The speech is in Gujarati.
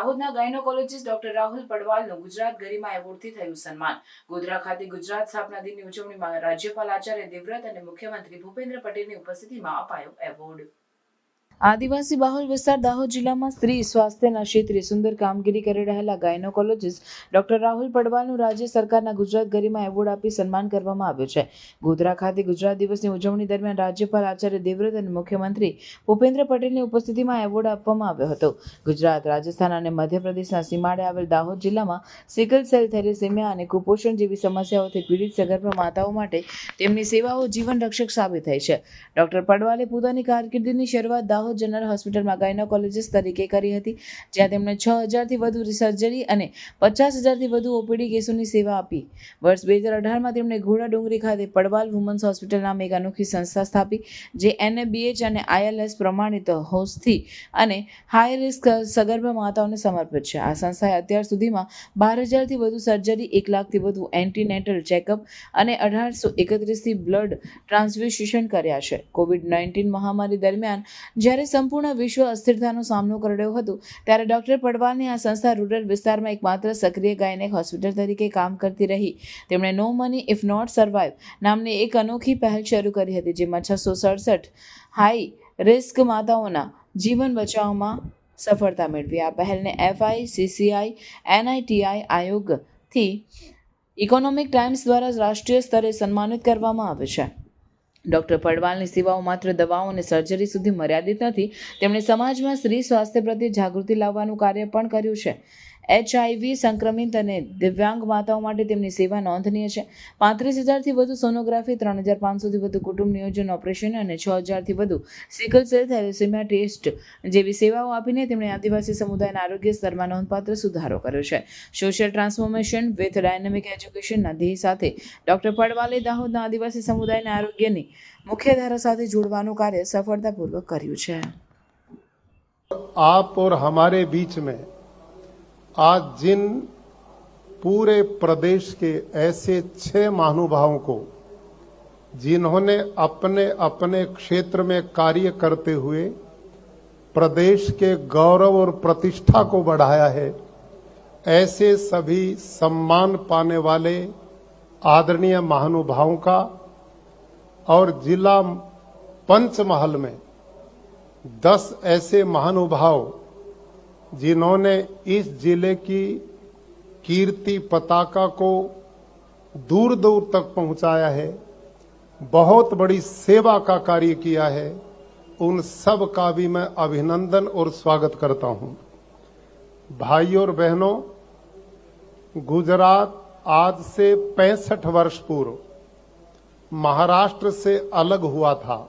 દાહોદના ગાયનોકોલોજીસ્ટ ડોક્ટર રાહુલ પડવાલનું ગુજરાત ગરિમા એવોર્ડથી થયું સન્માન. ગોધરા ખાતે ગુજરાત સ્થાપના દિનની ઉજવણીમાં રાજ્યપાલ આચાર્ય દેવવ્રત અને મુખ્યમંત્રી ભૂપેન્દ્ર પટેલની ઉપસ્થિતિમાં અપાયો એવોર્ડ. આદિવાસી બાહુલ વિસ્તાર દાહોદ જિલ્લામાં સ્ત્રી સ્વાસ્થ્યના ક્ષેત્રે સુંદર કામગીરી કરી રહેલા ગાયનોકોલોજીસ્ટ ડોક્ટર રાહુલ પડવાલનું રાજ્ય સરકારના ગુજરાત ગરિમા એવોર્ડ આપી સન્માન કરવામાં આવ્યું છે. ગોધરા ખાતે ગુજરાત દિવસની ઉજવણી દરમિયાન રાજ્યપાલ આચાર્ય દેવવ્રત અને મુખ્યમંત્રી ભૂપેન્દ્ર પટેલની ઉપસ્થિતિમાં એવોર્ડ આપવામાં આવ્યો હતો. ગુજરાત, રાજસ્થાન અને મધ્યપ્રદેશના સીમાડે આવેલ દાહોદ જિલ્લામાં સિકલ સેલ થેરેસેમિયા અને કુપોષણ જેવી સમસ્યાઓથી પીડિત સગર્ભા માતાઓ માટે તેમની સેવાઓ જીવન રક્ષક સાબિત થઈ છે. ડોક્ટર પડવાલે પોતાની કારકિર્દીની શરૂઆત દાહોદ જનરલ હોસ્પિટલમાં ગાયનોકોલોજીસ્ટ તરીકે કરી હતી, જ્યાં તેમણે છ હજારથી વધુ સર્જરી અને પચાસ હજારથી વધુ ઓપીડી કેસોની સેવા આપી. વર્ષ બે હજાર અઢારમાં તેમણે ઘોડા ડુંગરી ખાતે પડવાલ વુમન્સ હોસ્પિટલ નામે એક અનોખી સંસ્થા સ્થાપી, જે એનએબીએચ અને આઈએલએસ પ્રમાણિત હોસ્થી અને હાઈ રિસ્ક સગર્ભા માતાઓને સમર્પિત છે. આ સંસ્થાએ અત્યાર સુધીમાં બાર હજારથી વધુ સર્જરી, એક લાખથી વધુ એન્ટીનેટલ ચેકઅપ અને અઢારસો એકત્રીસથી બ્લડ ટ્રાન્સફ્યુઝન કર્યા છે. કોવિડ નાઇન્ટીન મહામારી દરમિયાન જ્યારે સંપૂર્ણ વિશ્વ અસ્થિરતાનો સામનો કરી રહ્યો હતો, ત્યારે ડોક્ટર પડવાલની આ સંસ્થા રૂરલ વિસ્તારમાં એકમાત્ર સક્રિય ગાયનેક હોસ્પિટલ તરીકે કામ કરતી રહી. તેમણે no money if not survive નામની એક અનોખી પહેલ શરૂ કરી હતી, જેમાં છસો સડસઠ હાઈ રિસ્ક માતાઓના જીવન બચાવમાં સફળતા મેળવી. આ પહેલને એફઆઈ સીસીઆઈ એનઆઈટીઆઈ આયોગથી ઇકોનોમિક ટાઈમ્સ દ્વારા રાષ્ટ્રીય સ્તરે સન્માનિત કરવામાં આવે છે. ડોક્ટર પડવાલની સેવાઓ માત્ર દવાઓ અને સર્જરી સુધી મર્યાદિત નથી, તેમણે સમાજમાં સ્ત્રી સ્વાસ્થ્ય પ્રત્યે જાગૃતિ લાવવાનું કાર્ય પણ કર્યું છે. એચઆઈવી સંક્રમિત અને દિવ્યાંગ માતાઓ માટે તેમની સેવા નોંધનીય છે પાંત્રીસ હજારથી વધુ સોનોગ્રાફી ત્રણ હજાર પાંચસોથી વધુ કુટુંબ નિયોજન ઓપરેશન અને છ હજારથી વધુ સિકલ સેલ થેલેસેમિયા ટેસ્ટ જેવી સેવાઓ આપીને તેમણે આદિવાસી સમુદાયના આરોગ્ય સ્તરમાં નોંધપાત્ર સુધારો કર્યો છે સોશિયલ ટ્રાન્સફોર્મેશન વિથ ડાયનેમિક એજ્યુકેશનના ધ્યેય સાથે ડોક્ટર પડવાલે દાહોદના આદિવાસી સમુદાયના આરોગ્યની મુખ્યધારા સાથે જોડવાનું કાર્ય સફળતાપૂર્વક કર્યું છે आप और हमारे बीच में आज जिन पूरे प्रदेश के ऐसे छह महानुभावों को, जिन्होंने अपने अपने क्षेत्र में कार्य करते हुए प्रदेश के गौरव और प्रतिष्ठा को बढ़ाया है, ऐसे सभी सम्मान पाने वाले आदरणीय महानुभावों का और जिला पंचमहल में दस ऐसे महानुभाव जिन्होंने इस ज़िले की कीर्ति पताका को दूर दूर तक पहुँचाया है, बहुत बड़ी सेवा का कार्य किया है, उन सब का भी मैं अभिनंदन और स्वागत करता हूँ। भाइयों और बहनों, गुजरात आज से पैंसठ वर्ष पूर्व महाराष्ट्र से अलग हुआ था।